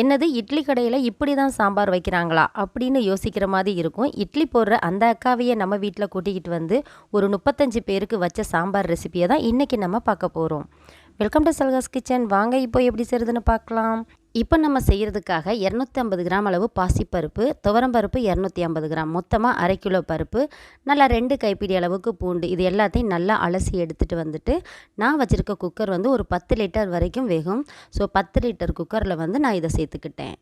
என்னது இட்லி கடையில் இப்படி தான் சாம்பார் வைக்கிறாங்களா அப்படின்னு யோசிக்கிற மாதிரி இருக்கும். இட்லி போடுற அந்த அக்காவையே நம்ம வீட்டில் கூட்டிக்கிட்டு வந்து ஒரு முப்பத்தஞ்சு பேருக்கு வச்ச சாம்பார் ரெசிபியை தான் இன்றைக்கி நம்ம பார்க்க போகிறோம் வெல்கம் டு சல்காஸ் கிச்சன் வாங்க இப்போ எப்படி செய்கிறதுன்னு பார்க்கலாம். இப்போ நம்ம செய்கிறதுக்காக இரநூத்தி ஐம்பது கிராம் அளவு பாசிப்பருப்பு துவரம்பருப்பு இரநூத்தி ஐம்பது கிராம். மொத்தமாக அரை கிலோ பருப்பு நல்லா ரெண்டு கைப்பிடி அளவுக்கு பூண்டு இது எல்லாத்தையும் நல்லா அலசி எடுத்துகிட்டு வந்துட்டு நான் வச்சுருக்க குக்கர் வந்து ஒரு பத்து லிட்டர் வரைக்கும் வேகும். ஸோ பத்து லிட்டர் குக்கரில் வந்து நான் இதை சேர்த்துக்கிட்டேன்.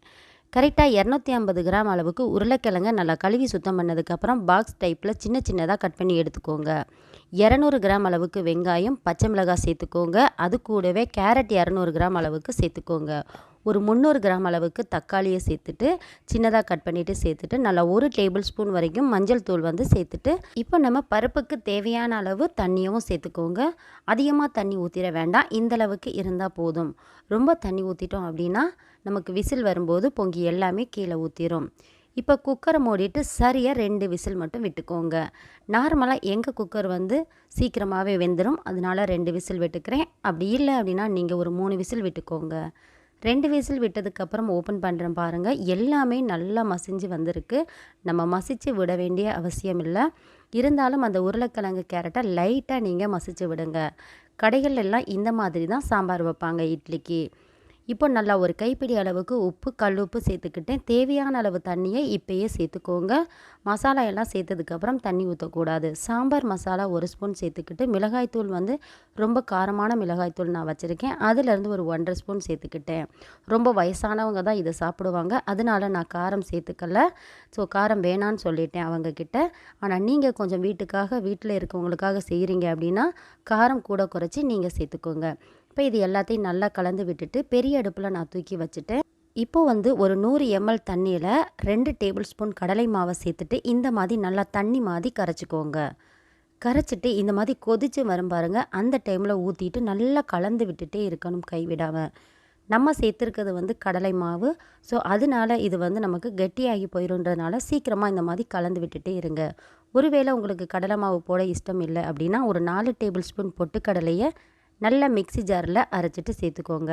கரெக்டாக இரநூத்தி ஐம்பது கிராம் அளவுக்கு உருளைக்கிழங்க நல்லா கழுவி சுத்தம் பண்ணதுக்கப்புறம் பாக்ஸ் டைப்பில் சின்ன சின்னதாக கட் பண்ணி எடுத்துக்கோங்க. இரநூறு கிராம் அளவுக்கு வெங்காயம் பச்சை மிளகாய் சேர்த்துக்கோங்க. அது கூடவே கேரட் இரநூறு கிராம் அளவுக்கு சேர்த்துக்கோங்க. ஒரு முந்நூறு கிராம் அளவுக்கு தக்காளியை சேர்த்துட்டு சின்னதாக கட் பண்ணிவிட்டு சேர்த்துட்டு நல்லா ஒரு டேபிள் ஸ்பூன் வரைக்கும் மஞ்சள் தூள் வந்து சேர்த்துட்டு இப்போ நம்ம பருப்புக்கு தேவையான அளவு தண்ணியும் சேர்த்துக்கோங்க. அதிகமாக தண்ணி ஊற்றிட வேண்டாம். இந்தளவுக்கு இருந்தால் போதும். ரொம்ப தண்ணி ஊற்றிட்டோம் அப்படின்னா நமக்கு விசில் வரும்போது பொங்கி எல்லாமே கீழே ஊற்றிடும் இப்போ குக்கரை மூடிட்டு சரியாக ரெண்டு விசில் மட்டும் விட்டுக்கோங்க. நார்மலாக எங்கள் குக்கர் வந்து சீக்கிரமாகவே வெந்துடும் அதனால ரெண்டு விசில் விட்டுக்கிறேன். அப்படி இல்லை அப்படின்னா நீங்கள் ஒரு மூணு விசில் விட்டுக்கோங்க. ரெண்டு விசில் விட்டதுக்கப்புறம் ஓப்பன் பண்ணுறேன் பாருங்கள் எல்லாமே நல்லா மசிஞ்சு வந்திருக்கு. நம்ம மசித்து விட வேண்டிய அவசியம் இல்லை. இருந்தாலும் அந்த உருளைக்கிழங்கு கேரட்டை லைட்டாக நீங்கள் மசித்து விடுங்க. கடைகள் எல்லாம் இந்த மாதிரி தான் சாம்பார் வைப்பாங்க இட்லிக்கு. இப்போ நல்லா ஒரு கைப்பிடி அளவுக்கு உப்பு கல் உப்பு சேர்த்துக்கிட்டேன். தேவையான அளவு தண்ணியை இப்போயே சேர்த்துக்கோங்க. மசாலா எல்லாம் சேர்த்ததுக்கப்புறம் தண்ணி ஊற்றக்கூடாது சாம்பார் மசாலா ஒரு ஸ்பூன் சேர்த்துக்கிட்டு மிளகாய்த்தூள் வந்து ரொம்ப காரமான மிளகாய்த்தூள் நான் வச்சுருக்கேன். அதிலேருந்து ஒரு ஒன்றரை ஸ்பூன் சேர்த்துக்கிட்டேன். ரொம்ப வயசானவங்க தான் இதை சாப்பிடுவாங்க. அதனால நான் காரம் சேர்த்துக்கல. ஸோ காரம் வேணான்னு சொல்லிட்டேன் அவங்கக்கிட்ட ஆனால் நீங்கள் கொஞ்சம் வீட்டுக்காக வீட்டில் இருக்கவங்களுக்காக செய்கிறீங்க அப்படின்னா காரம் கூட குறைச்சி நீங்கள் சேர்த்துக்கோங்க. இப்போ இது எல்லாத்தையும் நல்லா கலந்து விட்டுட்டு பெரிய அடுப்பில் நான் தூக்கி வச்சுட்டேன். இப்போ வந்து ஒரு நூறு எம்எல் தண்ணியில் ரெண்டு டேபிள் ஸ்பூன் கடலை மாவை சேர்த்துட்டு இந்த மாதிரி நல்லா தண்ணி மாதிரி கரைச்சிக்கோங்க. கரைச்சிட்டு இந்த மாதிரி கொதித்து வரும் பாருங்கள் அந்த டைமில் ஊற்றிட்டு நல்லா கலந்து விட்டுட்டே இருக்கணும் கைவிடாமல் நம்ம சேர்த்துருக்கிறது வந்து கடலை மாவு. ஸோ அதனால இது வந்து நமக்கு கெட்டியாகி போயிடும்ன்றதுனால சீக்கிரமாக இந்த மாதிரி கலந்து விட்டுட்டே இருங்க. ஒருவேளை உங்களுக்கு கடலை மாவு போட இஷ்டம் இல்லை அப்படின்னா ஒரு நாலு டேபிள் ஸ்பூன் பொட்டுக்கடலையை நல்லா மிக்சி ஜாரில் அரைச்சிட்டு சேர்த்துக்கோங்க.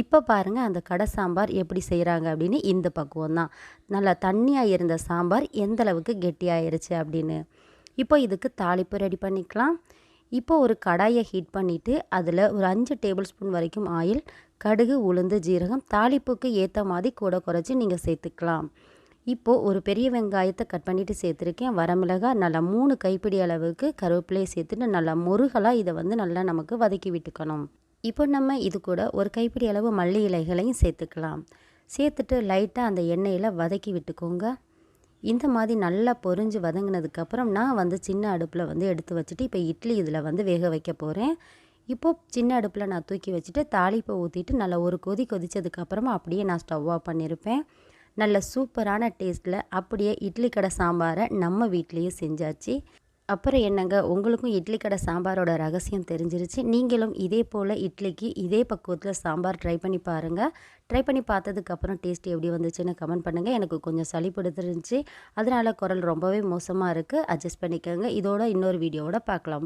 இப்போ பாருங்கள் அந்த கடை சாம்பார் எப்படி செய்கிறாங்க அப்படின்னு இந்த பக்குவம் தான். நல்லா தண்ணியாக இருந்த சாம்பார் எந்தளவுக்கு கெட்டியாயிருச்சு அப்படின்னு. இப்போ இதுக்கு தாளிப்பு ரெடி பண்ணிக்கலாம். இப்போ ஒரு கடாயை ஹீட் பண்ணிவிட்டு அதில் ஒரு அஞ்சு டேபிள் ஸ்பூன் வரைக்கும் ஆயில் கடுகு உளுந்து ஜீரகம் தாளிப்புக்கு ஏற்ற மாதிரி கூட குறைச்சி நீங்கள் சேர்த்துக்கலாம். இப்போது ஒரு பெரிய வெங்காயத்தை கட் பண்ணிவிட்டு சேர்த்துருக்கேன். வரமிளகாய் நல்லா மூணு கைப்பிடி அளவுக்கு கருவேப்பிலையை சேர்த்துட்டு நல்லா முருகலாக இதை வந்து நல்லா நமக்கு வதக்கி விட்டுக்கணும். இப்போ நம்ம இது கூட ஒரு கைப்பிடி அளவு மல்லி இலைகளையும் சேர்த்துக்கலாம். சேர்த்துட்டு லைட்டாக அந்த எண்ணெயில் வதக்கி விட்டுக்கோங்க. இந்த மாதிரி நல்லா பொறிஞ்சு வதங்கினதுக்கப்புறம் நான் வந்து சின்ன அடுப்பில் வந்து எடுத்து வச்சுட்டு இப்போ இட்லி இதில் வந்து வேக வைக்க போகிறேன் இப்போது சின்ன அடுப்பில் நான் தூக்கி வச்சுட்டு தாளிப்பை ஊற்றிட்டு நல்லா ஒரு கொதி கொதித்ததுக்கப்புறமா அப்படியே நான் ஸ்டவ் ஆஃப் பண்ணியிருப்பேன் நல்ல சூப்பரான டேஸ்ட்டில் அப்படியே இட்லி கடை சாம்பாரை நம்ம வீட்லேயே செஞ்சாச்சு. அப்புறம் என்னங்க உங்களுக்கும் இட்லி கடை சாம்பாரோட ரகசியம் தெரிஞ்சிருச்சு. நீங்களும் இதே போல் இட்லிக்கு இதே பக்குவத்தில் சாம்பார் ட்ரை பண்ணி பாருங்கள் ட்ரை பண்ணி பார்த்ததுக்கப்புறம் டேஸ்ட் எப்படி வந்துச்சுன்னு கமெண்ட் பண்ணுங்கள் எனக்கு கொஞ்சம் சளி பிடிச்சிருந்துச்சு அதனால் குரல் ரொம்பவே மோசமாக இருக்குது அட்ஜஸ்ட் பண்ணிக்கோங்க. இதோட இன்னொரு வீடியோவோட பார்க்கலாம்.